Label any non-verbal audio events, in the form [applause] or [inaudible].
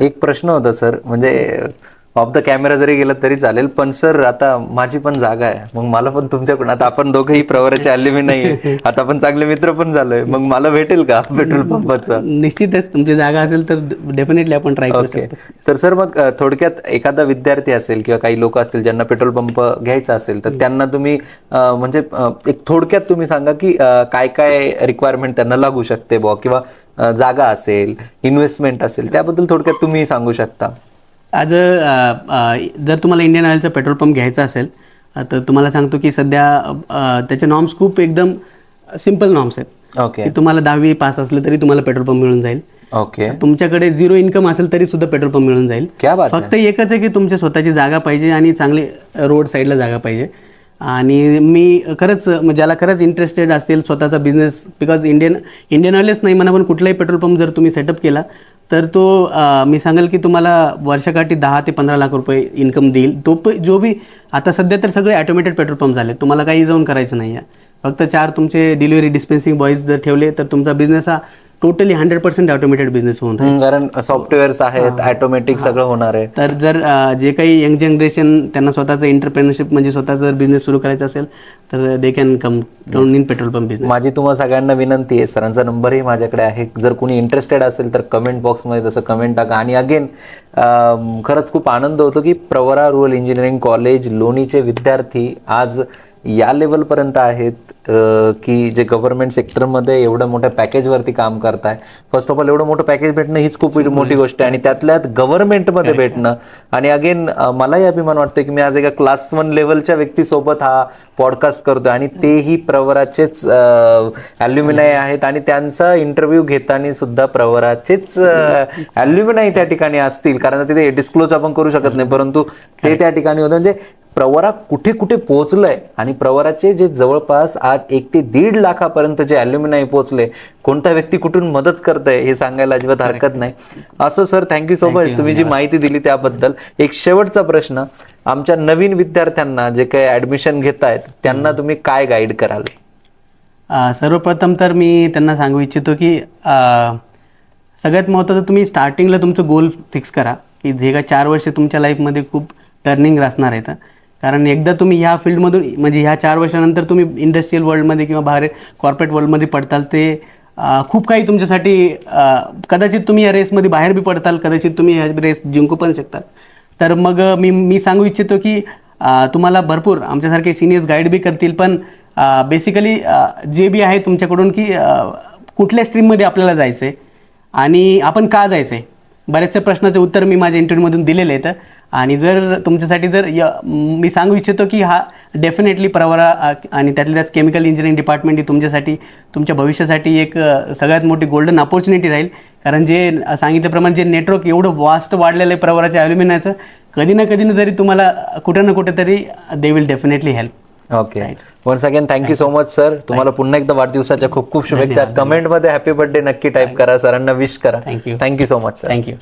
एक प्रश्न होता सर. म्हणजे ऑफ द कॅमेरा जरी गेला तरी चालेल पण सर आता माझी पण जागा आहे. मग मला पण तुमच्याकडून आता आपण दोघंही प्रवराचे आले मी नाही [laughs] आता आपण चांगले मित्र पण झालोय. मग मला भेटेल का पेट्रोल पंपाचं? निश्चितच तुमची जागा असेल तर डेफिनेटली आपण ट्राय करू ओके शकतो. तर सर मग थोडक्यात एखादा विद्यार्थी असेल किंवा काही लोक असतील ज्यांना पेट्रोल पंप घ्यायचा असेल तर त्यांना तुम्ही म्हणजे एक थोडक्यात तुम्ही सांगा की काय काय रिक्वायरमेंट त्यांना लागू शकते बुवा किंवा जागा असेल इन्व्हेस्टमेंट असेल त्याबद्दल थोडक्यात तुम्ही सांगू शकता. आज जर तुम्हाला इंडियन ऑइलचा पेट्रोल पंप घ्यायचा असेल तर तुम्हाला सांगतो की सध्या त्याचे नॉर्म्स खूप एकदम सिंपल नॉर्म्स आहेत. ओके की तुम्हाला दहावी पास असलं तरी तुम्हाला पेट्रोल पंप मिळून जाईल. ओके तुमच्याकडे झिरो इन्कम असेल तरी सुद्धा पेट्रोल पंप मिळून जाईल. क्या बात आहे फक्त एकच आहे की तुमच्या स्वतःची जागा पाहिजे आणि चांगली रोड साईडला जागा पाहिजे. आणि मी खरंच म्हणजे ज्याला खरंच इंटरेस्टेड असतील स्वतःचा बिझनेस बिकॉज इंडियन इंडियन ऑइलच नाही म्हणा पण कुठलाही पेट्रोल पंप जर तुम्ही सेटअप केला तर तो आ, मी सांगेल की तुम्हाला वर्षाकाठी दहा ते पंधरा लाख रुपये इन्कम देईल. तो प जो बी आता सध्या तर सगळे ऑटोमेटेड पेट्रोल पंप झाले तुम्हाला काही जाऊन करायचं नाही आहे फक्त चार तुमचे डिलिव्हरी डिस्पेन्सिंग बॉईज जर ठेवले तर तुमचा बिझनेस हा totally hundred percent automated business होऊन कारण सॉफ्टवेअर्स आहेत ऑटोमॅटिक सगळं होणार आहे. तर जर जे काही यंग जनरेशन त्यांना स्वतःचं एंटरप्रेनरशिप म्हणजे स्वतःचा जर बिझनेस सुरू करायचा असेल तर they can come in petrol pump business माझी तुम्हाला सगळ्यांना विनंती आहे सरांचा नंबरही माझ्याकडे आहे. जर कोणी इंटरेस्टेड असेल तर कमेंट बॉक्समध्ये तसं कमेंट टाका. आणि अगेन खरंच खूप आनंद होतो की प्रवरा रुरल इंजिनिअरिंग कॉलेज लोणीचे विद्यार्थी आज या लेवलपर्यंत आहेत की जे गव्हर्नमेंट सेक्टरमध्ये एवढ्या मोठ्या पॅकेजवरती काम करताय. फर्स्ट ऑफ ऑल एवढं मोठं पॅकेज भेटणं हीच खूप मोठी गोष्ट आहे. आणि त्यातल्यात गव्हर्नमेंटमध्ये भेटणं. आणि अगेन मलाही अभिमान वाटतो की मी आज एका क्लास वन लेवलच्या व्यक्तीसोबत हा पॉडकास्ट करतोय. आणि तेही प्रवराचेच अल्युमिनाय आहेत. आणि त्यांचा इंटरव्ह्यू घेताना सुद्धा प्रवराचेच अल्युमिनाय त्या ठिकाणी असतील. कारण तिथे डिस्क्लोज आपण करू शकत नाही. परंतु ते त्या ठिकाणी होतं. म्हणजे प्रवरा कुठे कुठे पोहोचलंय आणि प्रवराचे जे जवळपास आज एक ते दीड लाखापर्यंत जे अल्युमिनाय पोहोचले कोणता व्यक्ती कुठून मदत करतंय हे सांगायला अजिबात हरकत नाही. असो सर थँक्यू सो मच तुम्ही जी माहिती दिली त्याबद्दल. एक शेवटचा प्रश्न. आमच्या नवीन विद्यार्थ्यांना जे काही ऍडमिशन घेत आहेत त्यांना तुम्ही काय गाईड कराल? सर्वप्रथम तर मी त्यांना सांगू इच्छितो की सगळ्यात महत्त्वाचं तुम्ही स्टार्टिंगला तुमचं गोल फिक्स करा की जे का चार वर्ष तुमच्या लाईफमध्ये खूप टर्निंग असणार आहेत. कारण एकदा तुम्ही ह्या फील्डमधून म्हणजे ह्या चार वर्षानंतर तुम्ही इंडस्ट्रियल वर्ल्डमध्ये किंवा बाहेर कॉर्पोरेट वर्ल्डमध्ये पडताल ते खूप काही तुमच्यासाठी कदाचित तुम्ही या रेसमध्ये बाहेर बी पडताल कदाचित तुम्ही या रेस जिंकू पण शकतात तर मग मी मी सांगू इच्छितो की तुम्हाला भरपूर आमच्यासारखे सिनियर्स गाईड बी करतील पण बेसिकली जे बी आहे तुमच्याकडून की कुठल्या स्ट्रीममध्ये आपल्याला जायचं आहे आणि आपण का जायचं आहे बऱ्याचशा प्रश्नाचे उत्तर मी माझ्या इंटरव्ह्यूमधून दिलेले आहेत. आणि जर तुमच्यासाठी जर य मी सांगू इच्छितो की हा डेफिनेटली प्रवरा आणि त्यातल्या त्यात केमिकल इंजिनिअरिंग डिपार्टमेंट ही तुमच्यासाठी तुमच्या भविष्यासाठी एक सगळ्यात मोठी गोल्डन अपॉर्च्युनिटी राहील. कारण जे सांगितल्याप्रमाणे जे नेटवर्क एवढं वास्ट वाढलेलं आहे प्रवराच्या ॲल्युमिनाचं कधी ना कधी ना तरी तुम्हाला कुठं ना कुठेतरी they will definitely help okay once again thank you so much sir तुम्हाला पुन्हा एकदा वाढदिवसाच्या खूप खूप शुभेच्छा. कमेंटमध्ये हॅपी बर्थडे नक्की टाईप करा सरांना विश करा. You. Thank you so much sir thank you